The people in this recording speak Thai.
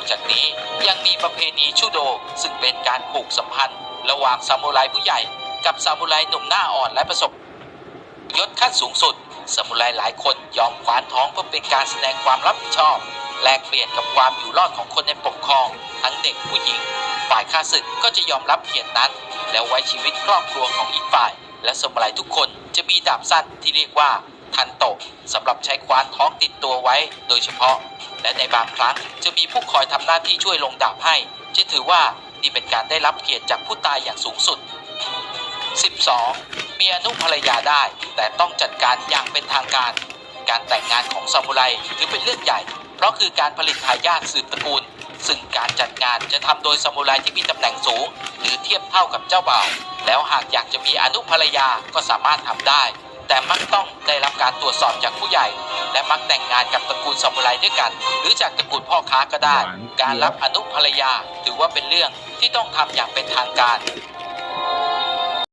อกจากนี้ยังมีประเพณีชูโด ซึ่งเป็นการผูกสัมพันธ์ ระหว่างซามูไรผู้ใหญ่ กับซามูไรหนุ่มหน้าอ่อนและประสบยศขั้นสูงสุดซามูไรหลายคนยอมขวานท้องเพื่อเป็นการแสดงความรับผิดชอบ แลกเปลี่ยนกับความอยู่รอดของคนในปกครอง ทั้งเด็กผู้หญิง ฝ่ายข้าศึกก็จะยอมรับเกียรตินั้น แล้วไว้ชีวิตครอบครัวของอีกฝ่าย และสมุไรทุกคนจะมีดาบสั้นที่เรียกว่า ทันโตะสำหรับใช้ควานท้องติดตัวไว้โดยเฉพาะ และในบางครั้งจะมีผู้คอยทำหน้าที่ช่วยลงดาบให้จะถือว่านี่เป็นการได้รับเกียรติจากผู้ตายอย่างสูงสุด 12. มีอนุภรรยาได้ แต่ต้องจัดการอย่างเป็นทางการ การแต่งงานของซามูไรถือเป็นเรื่องใหญ่ เพราะคือการผลิตทายาทสืบตระกูล ซึ่งการจัดงานจะทำโดยซามูไรที่มีตำแหน่งสูง หรือเทียบเท่ากับเจ้าบ่าวแล้วหากอยากจะมีอนุภรรยาก็สามารถทำได้ แต่มัก การตรวจสอบจากผู้ใหญ่ และมักแต่งงานกับตระกูลซามูไรด้วยกัน หรือจากตระกูลพ่อค้าก็ได้ การรับอนุภรรยาถือว่าเป็นเรื่องที่ต้องทำอย่างเป็นทางการ